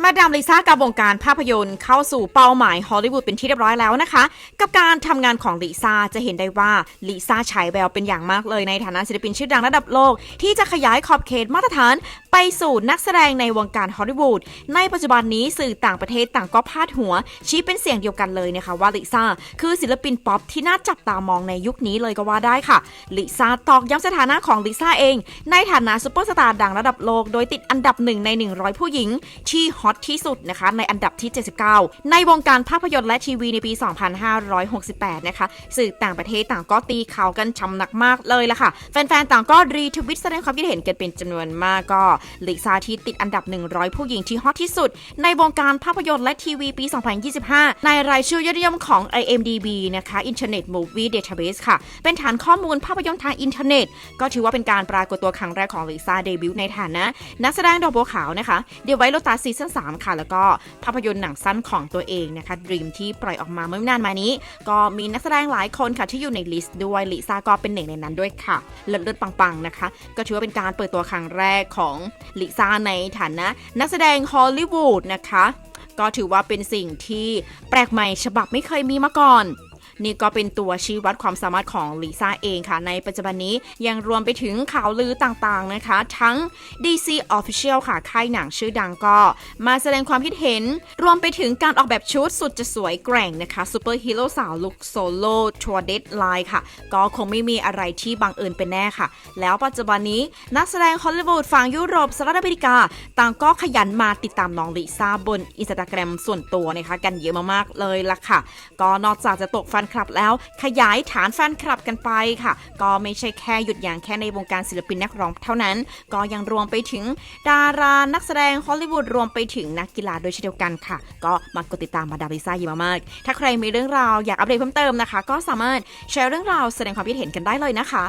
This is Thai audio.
มาดามลิซ่ากับวงการภาพยนตร์เข้าสู่เป้าหมายฮอลลีวูดเป็นที่เรียบร้อยแล้วนะคะ กับการทำงานของลิซ่าจะเห็นได้ว่าลิซ่าฉายแววเป็นอย่างมากเลยในฐานะศิลปินชื่อดังระดับโลก ที่จะขยายขอบเขตมาตรฐาน ไปสู่นักแสดงในวงการฮอลลีวูดในปัจจุบันนี้สื่อต่างประเทศต่างก็พาดหัว ชี้เป็นเสียงเดียวกันเลยนะคะว่าลิซ่าคือศิลปินป๊อปที่น่าจับตามองในยุคนี้เลยก็ว่าได้ค่ะลิซ่าตอกย้ำสถานะของลิซ่าเอง ในฐานะซุปเปอร์สตาร์ดังระดับโลก โดยติดอันดับหนึ่งใน 100 ผู้หญิงที่ฮอตที่สุดนะคะ ในอันดับที่ 79 ในวงการภาพยนตร์และทีวีในปี 2568 นะคะ สื่อต่างประเทศต่างก็ตีข่าวกันช้ำหนักมากเลยละค่ะ แฟนๆ ต่างก็รีทวิตแสดงความคิดเห็นกันเป็นจำนวนมากก็ลิซ่าที่ติดอันดับ 100 ผู้หญิงที่ฮอตที่สุด ในวงการภาพยนตร์และทีวีปี 2025 ในรายชื่อยอดนิยมของ IMDb นะคะ Internet Movie Database ค่ะ เป็นฐานข้อมูลภาพยนตร์ทางอินเทอร์เน็ต ก็ถือว่าเป็นการปรากฏตัวครั้งแรกของลิซ่าเดบิวต์ในฐานะ นักแสดงดอกบัวขาวนะคะ เดี๋ยวไว้โลตาซีซั่น3 ค่ะ แล้วก็ภาพยนตร์หนังสั้นของตัวเองนะคะ Dream ที่ปล่อยออกมาเมื่อไม่นานมานี้ ก็มีนักแสดงหลายคนค่ะที่อยู่ในลิสต์ด้วยลิซ่าก็เป็นหนึ่งในนั้นด้วยค่ะ เลิศเลิศปังๆนะคะ ก็ถือว่าเป็นการเปิดตัวครั้งแรกของลิซ่าในฐานะ นักแสดงฮอลลีวูดนะคะ ก็ถือว่าเป็นสิ่งที่แปลกใหม่ฉบับไม่เคยมีมาก่อน นี่ก็เป็นตัวชี้วัดความสามารถของลิซ่าเองค่ะ ในปัจจุบันนี้ยังรวมไปถึงข่าวลือต่างๆนะคะ ทั้ง DC Official ค่ะ ค่ายหนังชื่อดังก็ มาแสดงความคิดเห็น รวมไปถึงการออกแบบชุดสุดจะสวยแกร่งนะคะซูเปอร์ฮีโร่สาวลุคโซโล่ทัวร์เดดไลน์ค่ะ ก็คงไม่มีอะไรที่บังเอิญเป็นแน่ค่ะ แล้วปัจจุบันนี้นักแสดงฮอลลีวูดฝั่งยุโรปสหรัฐอเมริกา ต่างก็ขยันมาติดตามน้องลิซ่าบนอินสตาแกรมส่วนตัวนะคะกันเยอะมากๆเลยล่ะค่ะ ก็นอกจากจะตกแฟนคลับแล้ว ขยายฐานแฟนคลับกันไปค่ะ ก็ไม่ใช่แค่หยุดอย่างแค่ในวงการศิลปินนักร้องเท่านั้น ก็ยังรวมไปถึง ดารานักแสดงฮอลลีวูดรวมไปถึงนักกีฬาโดยเช่นเดียวกันค่ะ ก็มากดติดตามมาดามลิซ่าเยอะมากถ้าใครมีเรื่องราวอยากอัปเดตเพิ่มเติมนะคะ ก็สามารถแชร์เรื่องราวแสดงความคิดเห็นกันได้เลยนะคะ